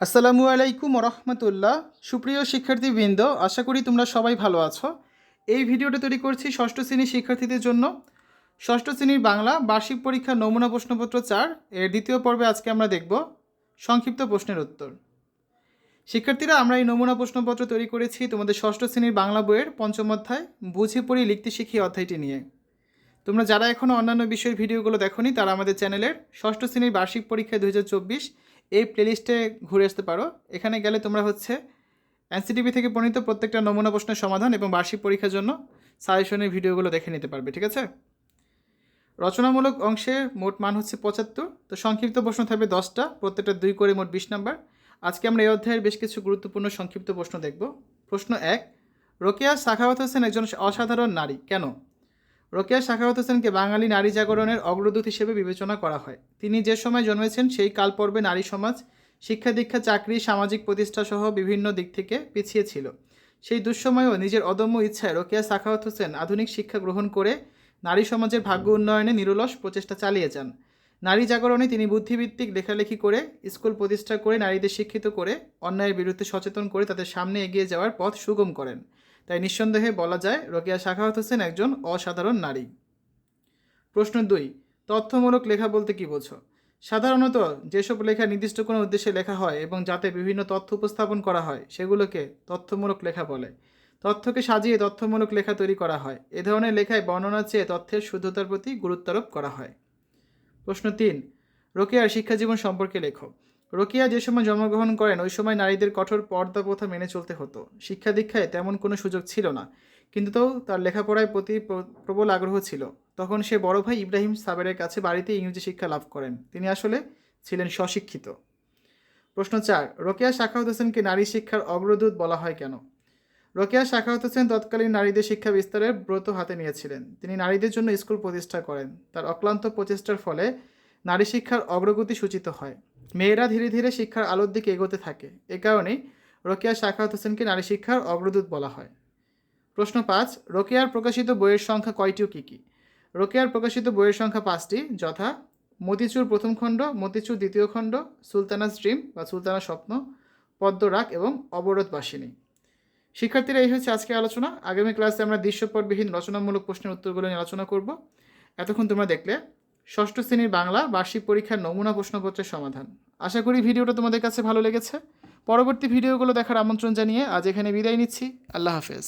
আসসালামু আলাইকুম রহমতুল্লাহ সুপ্রিয় শিক্ষার্থীবৃন্দ, আশা করি তোমরা সবাই ভালো আছো। এই ভিডিওটা তৈরি করছি ষষ্ঠ শ্রেণির শিক্ষার্থীদের জন্য। ষষ্ঠ শ্রেণির বাংলা বার্ষিক পরীক্ষা নমুনা প্রশ্নপত্র চার। এর দ্বিতীয় পর্বে আজকে আমরা দেখব সংক্ষিপ্ত প্রশ্নের উত্তর। শিক্ষার্থীরা, আমরা এই নমুনা প্রশ্নপত্র তৈরি করেছি তোমাদের ষষ্ঠ শ্রেণির বাংলা বইয়ের পঞ্চম অধ্যায়, বুঝে পড়ি লিখতে শিখি অধ্যায়টি নিয়ে। তোমরা যারা এখনও অন্যান্য বিষয়ের ভিডিওগুলো দেখোনি, তারা আমাদের চ্যানেলের ষষ্ঠ শ্রেণির বার্ষিক পরীক্ষা দু হাজার চব্বিশ এই প্লেলিস্টে ঘুরে আসতে পারো। এখানে গেলে তোমরা হচ্ছে এনসিটিভি থেকে প্রণীত প্রত্যেকটা নমুনা প্রশ্নের সমাধান এবং বার্ষিক পরীক্ষার জন্য সাজেশনের ভিডিওগুলো দেখে নিতে পারবে, ঠিক আছে? রচনামূলক অংশে মোট মান হচ্ছে পঁচাত্তর। তো সংক্ষিপ্ত প্রশ্ন থাকবে দশটা, প্রত্যেকটা দুই করে মোট বিশ নাম্বার। আজকে আমরা এই অধ্যায়ের বেশ কিছু গুরুত্বপূর্ণ সংক্ষিপ্ত প্রশ্ন দেখব। প্রশ্ন এক, রোকেয়া সাখাওয়াত হোসেন একজন অসাধারণ নারী। কেন? রোকেয়া সাখাওয়াত হোসেনকে বাঙালি নারী জাগরণের অগ্রদূত হিসেবে বিবেচনা করা হয়। তিনি যে সময় জন্মেছেন, সেই কাল পর্বে নারী সমাজ, শিক্ষা দীক্ষা, চাকরি, সামাজিক প্রতিষ্ঠা সহ বিভিন্ন দিক থেকে পিছিয়ে ছিল। সেই দুঃসময়েও নিজের অদম্য ইচ্ছায় রোকেয়া সাখাওয়াত হোসেন আধুনিক শিক্ষা গ্রহণ করে নারী সমাজের ভাগ্য উন্নয়নে নিরলস প্রচেষ্টা চালিয়ে যান। নারী জাগরণে তিনি বুদ্ধিভিত্তিক লেখালেখি করে, স্কুল প্রতিষ্ঠা করে, নারীদের শিক্ষিত করে, অন্যায়ের বিরুদ্ধে সচেতন করে তাদের সামনে এগিয়ে যাওয়ার পথ সুগম করেন। তাই নিঃসন্দেহে বলা যায়, রোকেয়া শাখাওয়াত হোসেন একজন অসাধারণ নারী। প্রশ্ন দুই, তথ্যমূলক লেখা বলতে কি বোঝো? সাধারণত যেসব লেখা নির্দিষ্ট কোনো উদ্দেশ্যে লেখা হয় এবং যাতে বিভিন্ন তথ্য উপস্থাপন করা হয়, সেগুলোকে তথ্যমূলক লেখা বলে। তথ্যকে সাজিয়ে তথ্যমূলক লেখা তৈরি করা হয়। এ ধরনের লেখায় বর্ণনা চেয়ে তথ্যের শুদ্ধতার প্রতি গুরুত্বারোপ করা হয়। প্রশ্ন তিন, রোকেয়ার শিক্ষাজীবন সম্পর্কে লেখো। রোকিয়া যে সময় জন্মগ্রহণ করেন, ওই সময় নারীদের কঠোর পর্দা প্রথা মেনে চলতে হতো। শিক্ষা দীক্ষায় তেমন কোনো সুযোগ ছিল না, কিন্তু তাও তার লেখাপড়ায় প্রতি প্রবল আগ্রহ ছিল। তখন সে বড় ভাই ইব্রাহিম সাবেরের কাছে বাড়িতে ইংরেজি শিক্ষা লাভ করেন। তিনি আসলে ছিলেন স্বশিক্ষিত। প্রশ্ন চার, রোকেয়া শাখাউত হোসেনকে নারী শিক্ষার অগ্রদূত বলা হয় কেন? রোকেয়া শাখাউত হোসেন তৎকালীন নারীদের শিক্ষা বিস্তারের ব্রত হাতে নিয়েছিলেন। তিনি নারীদের জন্য স্কুল প্রতিষ্ঠা করেন। তার অক্লান্ত প্রচেষ্টার ফলে নারী শিক্ষার অগ্রগতি সূচিত হয়। মেয়েরা ধীরে ধীরে শিক্ষার আলোর দিকে এগোতে থাকে। এ কারণেই রোকেয়া শাখাত হোসেনকে নারী শিক্ষার অগ্রদূত বলা হয়। প্রশ্ন পাঁচ, রোকেয়ার প্রকাশিত বইয়ের সংখ্যা কয়টি ও কী কী? রোকেয়ার প্রকাশিত বইয়ের সংখ্যা পাঁচটি, যথা মতিচুর প্রথম খণ্ড, মতিচুর দ্বিতীয় খণ্ড, সুলতানা স্ট্রিম বা সুলতানা স্বপ্ন, পদ্মরাগ এবং অবরোধবাসিনী। শিক্ষার্থীরা এই হচ্ছে আজকে আলোচনা। আগামী ক্লাসে আমরা দৃশ্যপটবিহীন রচনামূলক প্রশ্নের উত্তরগুলো নিয়ে আলোচনা করব। এতক্ষণ তোমরা দেখলে ষষ্ঠ শ্রেণির বাংলা বার্ষিক পরীক্ষার নমুনা প্রশ্নপত্রের সমাধান। আশা করি ভিডিওটা তোমাদের কাছে ভালো লেগেছে। পরবর্তী ভিডিওগুলো দেখার আমন্ত্রণ জানিয়ে আজ এখানে বিদায় নিচ্ছি। আল্লাহ হাফেজ।